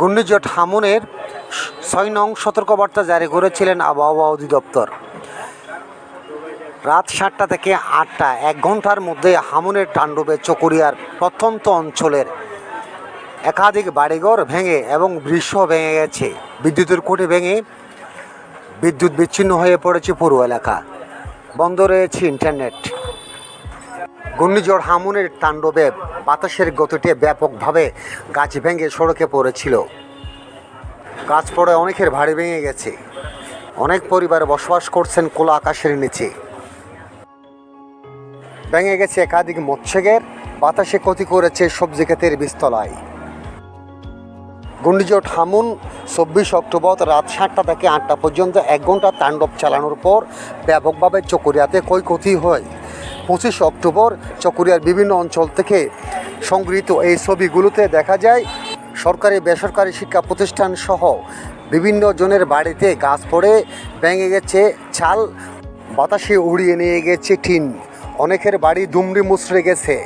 ঘূর্ণিঝড় হামুনের ছয় নং সতর্কবার্তা জারি করেছিলেন আবহাওয়া অধিদপ্তর। রাত সাতটা থেকে আটটা, এক ঘণ্টার মধ্যে হামুনের তাণ্ডবে চকরিয়ার প্রত্যন্ত অঞ্চলের একাধিক বাড়িঘর ভেঙে এবং বৃক্ষ ভেঙে গেছে। বিদ্যুতের খুঁটি ভেঙে বিদ্যুৎ বিচ্ছিন্ন হয়ে পড়েছে পুরো এলাকা। বন্ধ রয়েছে ইন্টারনেট। ঘূর্ণিঝড় হামুনের তাণ্ডবে বাতাসের গতিতে ব্যাপকভাবে গাছ ভেঙে সড়কে পড়েছিল। গাছ পড়ে অনেকের ভারী ভেঙে গেছে। অনেক পরিবার বসবাস করছেন খোলা আকাশের নিচে। ভেঙে গেছে একাধিক মৎস্যগের বাতাসে ক্ষতি করেছে সবজি ক্ষেতের বীজতলায়। ঘূর্ণিঝড় হামুন চব্বিশ অক্টোবর রাত সাতটা থেকে আটটা পর্যন্ত এক ঘণ্টা তাণ্ডব চালানোর পর ব্যাপকভাবে চকরিয়াতে ক্ষয়ক্ষতি হয়। পঁচিশ অক্টোবর চকরিয়ার বিভিন্ন অঞ্চল থেকে সংগৃহীত এই ছবিগুলোতে দেখা যায়, সরকারি, বেসরকারি শিক্ষা প্রতিষ্ঠান সহ বিভিন্ন জনের বাড়িতে গাছ পড়ে, ভেঙে গেছে ছাল, বাতাসে উড়িয়ে নিয়ে গেছে টিন। অনেকের বাড়ি দুমড়ি মুচড়ে গেছে।